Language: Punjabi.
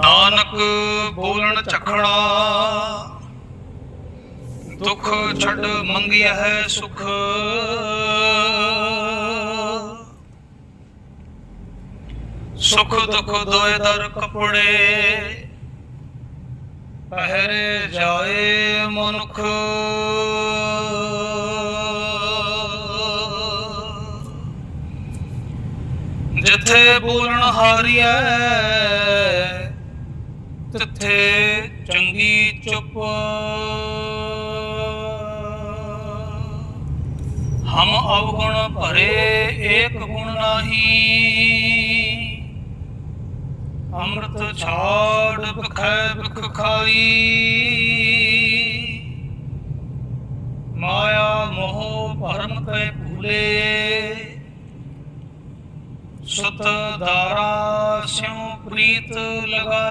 ਨਾਨਕ ਬੋਲਣ ਚਖੜਾ ਦੁੱਖ ਛੱਡ ਮੰਗਿਆ ਹੈ ਸੁਖ। ਸੁਖ ਦੁਖ ਦੋਏ ਦਰ ਕਪੜੇ। ਪਹਿਰੇ ਜਾਏ ਮਨੁਖ। ਜਿੱਥੇ ਬੋਲਣ ਹਾਰੀਐ ਤਿੱਥੇ ਚੰਗੀ ਚੁੱਪ। ਹਮ ਅਵਗੁਣ ਭਰੇ ਏਕ ਗੁਣ ਨਾਹੀ। ਅੰਮ੍ਰਿਤ ਛਾੜ ਬਖੈ ਬਖ ਖਾਈ। ਮਾਇਆ ਮੋਹ ਭਰਮ ਕੈ ਭੂਲੇ। ਸੁਤ ਦਾਰਾ ਸਿਉ ਪ੍ਰੀਤ ਲਗਾ